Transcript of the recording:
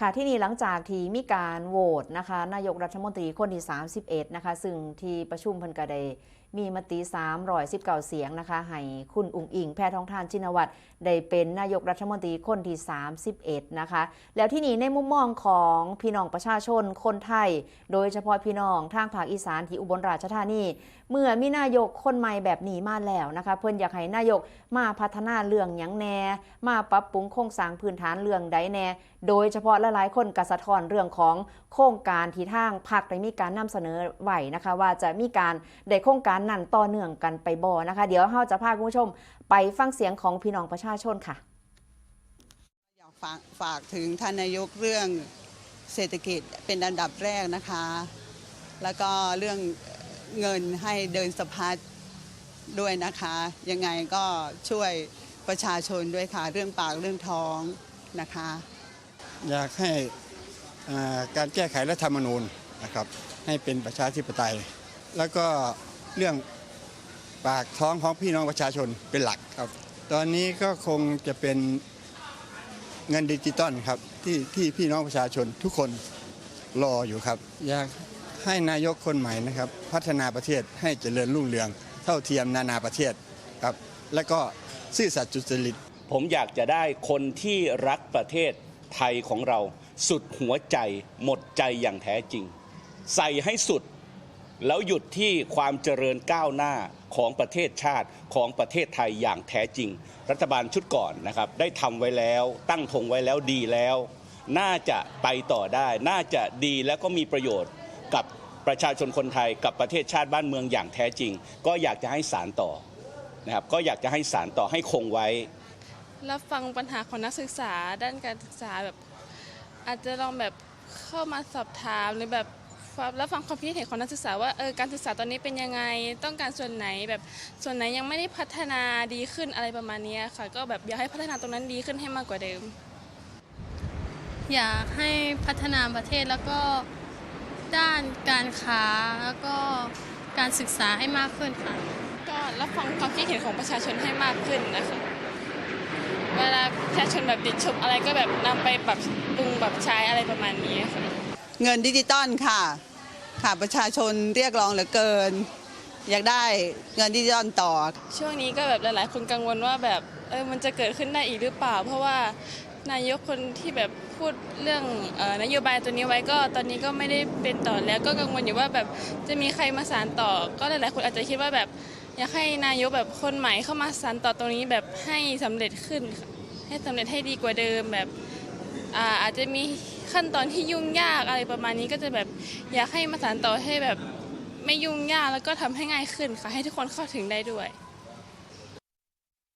ค่ะที่นี่หลังจากที่มีการโหวตนะคะนายกรัฐมนตรีคนที่ 31 นะคะ ซึ่งที่ประชุมเพิ่นก็ไดมีมติ319เสียงนะคะให้คุณอุงอิงแพทองทานชินวัตรได้เป็นนายกรัฐมนตรีคนที่ 31 นะคะ แล้วที่นี่ในมุมมองของพี่น้องประชาชนคนไทย โดยเฉพาะพี่น้องทางภาคอีสานที่อุบลราชธานี เมื่อมีนายกคนใหม่แบบนี้มาแล้วนะคะ เพิ่นอยากให้นายกมาพัฒนาเรื่องหยังแน่ มาปรับปรุงโครงสร้างพื้นฐานเรื่องใดแน่ โดยเฉพาะหลายๆคนกสะท้อนเรื่องของโครงการที่ทางพรรคได้มีการนำเสนอไหวนะคะ ว่าจะมีการได้โครงการนั้นต่อเนื่องกันไปบ่นะคะ เดี๋ยวเราจะพาคุณผู้ชม ไปฟังเสียงของพี่น้องประชาชนค่ะ อยากฝากฝากถึงท่านนายกเรื่องเศรษฐกิจเป็นอันดับแรกนะคะ แล้วก็เรื่องเงินให้เดินสะพัดด้วยนะคะ ยังไงก็ช่วยประชาชนด้วยค่ะ เรื่องปากเรื่องท้องนะคะ อยากให้การแก้ไขรัฐธรรมนูญนะครับให้เป็นประชาธิปไตย แล้วก็เรื่องปากท้องของพี่น้องประชาชนเป็นหลักครับ ตอนนี้ก็คงจะเป็นเงินดิจิตอลครับที่ที่พี่น้องประชาชนทุกคนรออยู่ครับ อยากให้นายกคนใหม่นะครับ พัฒนาประเทศให้เจริญรุ่งเรือง เท่าเทียมนานาประเทศครับ และก็ซื่อสัตย์จุจริต ผมอยากจะได้คนที่รักประเทศ ไทยของเราสุดหัวใจหมดใจอย่างแท้จริง ใส่ให้สุดแล้วหยุดที่ความเจริญก้าวหน้าของประเทศชาติของประเทศไทยอย่างแท้จริง รัฐบาลชุดก่อนนะครับ ได้ทำไว้แล้วตั้งธงไว้แล้วดีแล้ว น่าจะไปต่อได้ น่าจะดีแล้วก็มีประโยชน์กับประชาชนคนไทยกับประเทศชาติบ้านเมืองอย่างแท้จริง ก็อยากจะให้สารต่อนะครับก็อยากจะให้สารต่อให้คงไว้ รับฟังปัญหาของนักศึกษาด้านการศึกษาแบบอาจจะลองแบบเข้ามาสอบถามหรือแบบรับฟังความคิดเห็นของนักศึกษาว่าเออการศึกษาตอนนี้เป็นยังไงต้องการส่วนไหนแบบส่วนไหนยังไม่ได้พัฒนาดีขึ้นอะไรประมาณนี้ค่ะ ก็แบบอยากให้พัฒนาตรงนั้นดีขึ้นให้มากกว่าเดิม อยากให้พัฒนาประเทศแล้วก็ด้านการค้าแล้วก็การศึกษาให้มากขึ้นค่ะก็รับฟังความคิดเห็นของประชาชนให้มากขึ้นนะคะ เวลาประชาชนแบบติดชมอะไรก็แบบนำไปปรับปรุงแบบใช้อะไรประมาณนี้ค่ะเงินดิจิตอลค่ะ ค่ะประชาชนเรียกร้องเหลือเกิน อยากได้เงินดิจิตอลต่อ ช่วงนี้ก็แบบหลาย ๆ คนกังวลว่าแบบเออมันจะเกิดขึ้นได้อีกหรือเปล่า เพราะว่านายกคนที่แบบพูดเรื่องเออนโยบายตัวนี้ไว้ก็ตอนนี้ก็ไม่ได้เป็นต่อแล้วก็กังวลอยู่ว่าแบบจะมีใครมาสานต่อ ก็หลายๆคนอาจจะคิดว่าแบบ อยากให้นายกแบบคนใหม่เข้ามาสานต่อตรงนี้แบบให้สำเร็จขึ้นค่ะให้สำเร็จให้ดีกว่าเดิมแบบอาอาจจะมีขั้นตอนที่ยุ่งยากอะไรประมาณนี้ก็จะแบบอยากให้มาสานต่อให้แบบไม่ยุ่งยากแล้วก็ทำให้ง่ายขึ้นค่ะให้ทุกคนเข้าถึงได้ด้วย